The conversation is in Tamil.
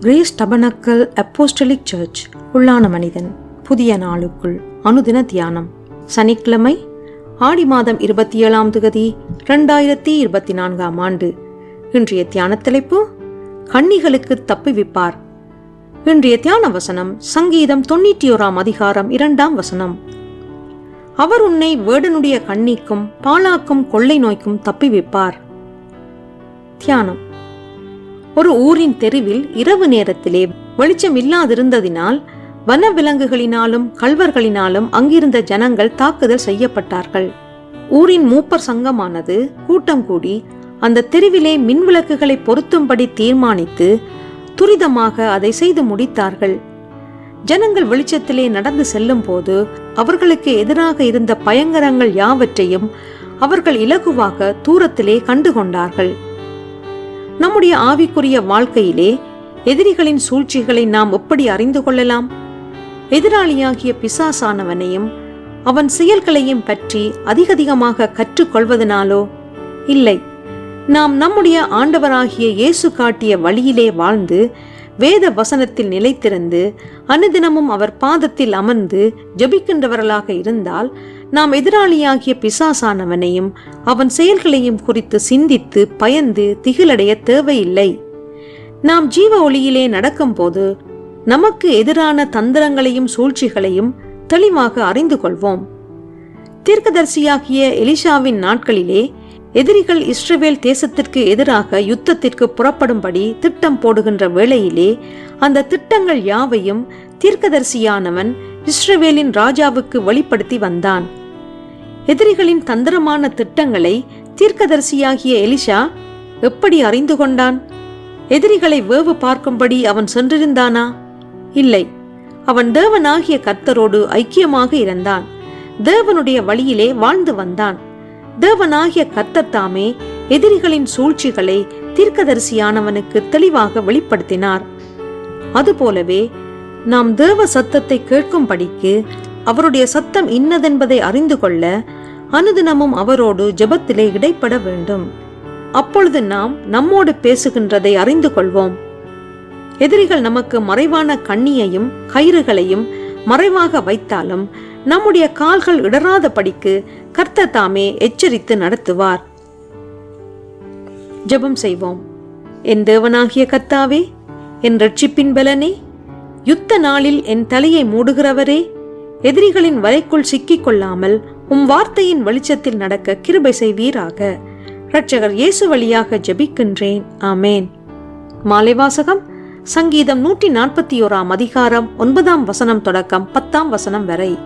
கிரேஸ் டபனக்கல் அப்போஸ்டலிக் சர்ச் உள்ளான மனிதன் புதிய நாளுக்குள் அனுதின தியானம். சனிக்கிழமை ஆடி மாதம் இருபத்தி ஏழாம் திகதி ரெண்டாயிரத்தி இருபத்தி நான்காம் ஆண்டு. இன்றைய தியான தலைப்பு கன்னிகளுக்கு தப்பிவிப்பார். இன்றைய தியான வசனம் சங்கீதம் தொண்ணூற்றி ஓராம் அதிகாரம் இரண்டாம் வசனம். அவர் உன்னை வேடனுடைய கண்ணிக்கும் பாலாக்கும் கொள்ளை நோய்க்கும் தப்பிவிப்பார். தியானம். ஒரு ஊரின் தெருவில் இரவு நேரத்திலே வெளிச்சம் இல்லாதிருந்ததினால் வனவிலங்குகளினாலும் கள்வர்களினாலும் அங்கிருந்த ஜனங்கள் தாக்குதல் செய்யப்பட்டார்கள். ஊரின் மூப்பர் சங்கமானது கூட்டம் கூடி அந்த தெருவிலே மின்விளக்குகளை பொருத்தும்படி தீர்மானித்து துரிதமாக அதை செய்து முடித்தார்கள். ஜனங்கள் வெளிச்சத்திலே நடந்து செல்லும் போது அவர்களுக்கு எதிராக இருந்த பயங்கரங்கள் யாவற்றையும் அவர்கள் இலகுவாக தூரத்திலே கண்டுகொண்டார்கள். நம்முடைய ஆவிக்குரிய வாழ்க்கையிலே எதிரிகளின் சூழ்ச்சிகளை நாம் எப்படி அறிந்து கொள்ளலாம்? எதிராளியாகிய பிசாசானவனையும் அவன் செயல்களையும் பற்றி அதிகதிகமாக கற்றுக்கொள்வதனாலோ? இல்லை. நாம் நம்முடைய ஆண்டவராகிய இயேசு காட்டிய வழியிலே வாழ்ந்து வேத வசனத்தில் நிலைத்திருந்து அனுதினமும் அவர் பாதத்தில் அமர்ந்து ஜபிக்கின்றவர்களாக இருந்தால் நாம் எதிராளியாகிய பிசாசானவனையும் அவன் செயல்களையும் குறித்து சிந்தித்து பயந்து திகிலடைய தேவையில்லை. நாம் ஜீவ ஒளியிலே நடக்கும்போது நமக்கு எதிரான தந்திரங்களையும் சூழ்ச்சிகளையும் தெளிவாக அறிந்து கொள்வோம். தீர்க்கதரிசியாகிய எலிஷாவின் நாட்களிலே எதிரிகள் இஸ்ரவேல் தேசத்திற்கு எதிராக யுத்தத்திற்கு புறப்படும்படி திட்டம் போடுகின்ற வேளையிலே அந்த திட்டங்கள் யாவையும் தீர்க்கதரிசியானவன் இஸ்ரவேலின் ராஜாவுக்கு வெளிப்படுத்தி வந்தான். எதிரிகளின் தந்திரமான திட்டங்களை தீர்க்கதரிசியாகிய எலிஷா எப்படி அறிந்து கொண்டான்? எதிரிகளை வேவு பார்க்கும்படி அவன் சென்றிருந்தானா? இல்லை. அவன் தேவனாகிய கர்த்தரோடு ஐக்கியமாக இருந்தான். தேவனுடைய வழியிலே வாழ்ந்து வந்தான். தேவனாகிய கர்த்தர் தாமே எதிரிகளின் சூழ்ச்சிகளை தீர்க்கதரிசியானவனுக்கு தெளிவாக வெளிப்படுத்தினார். அதுபோலவே நாம் தேவ சத்தத்தை கேட்கும்படிக்கு அவருடைய சத்தம் இன்னதென்பதை அறிந்து கொள்ள அனுதினமும் அவரோடு ஜெபத்திலே இடைப்பட வேண்டும். அப்பொழுது நாம் நம்மோடு பேசுகின்றதை அறிந்து கொள்வோம் எதிரிகள் நமக்கு மறைவான கண்ணியையும் கயிறுகளையும் மறைவாக வைத்தாலும் நம்முடைய கால்கள் இடராதபடிக்கு கர்த்த தாமே எச்சரித்து நடத்துவார். ஜெபம் செய்வோம். என் தேவனாகிய கர்த்தாவே என் ரட்சிப்பின் பலனே யுத்த நாளில் என் தலையை மூடுகிறவரே எதிரிகளின் வலைக்குள் சிக்கிக் கொள்ளாமல் உம் வார்த்தையின் வெளிச்சத்தில் நடக்க கிருபை செய்வீராக. இரட்சகர் இயேசு வழியாக ஜெபிக்கின்றேன். ஆமேன். மாலைவாசகம் சங்கீதம் நூற்றி நாற்பத்தி ஓராம் அதிகாரம் ஒன்பதாம் வசனம் தொடக்கம் பத்தாம் வசனம் வரை.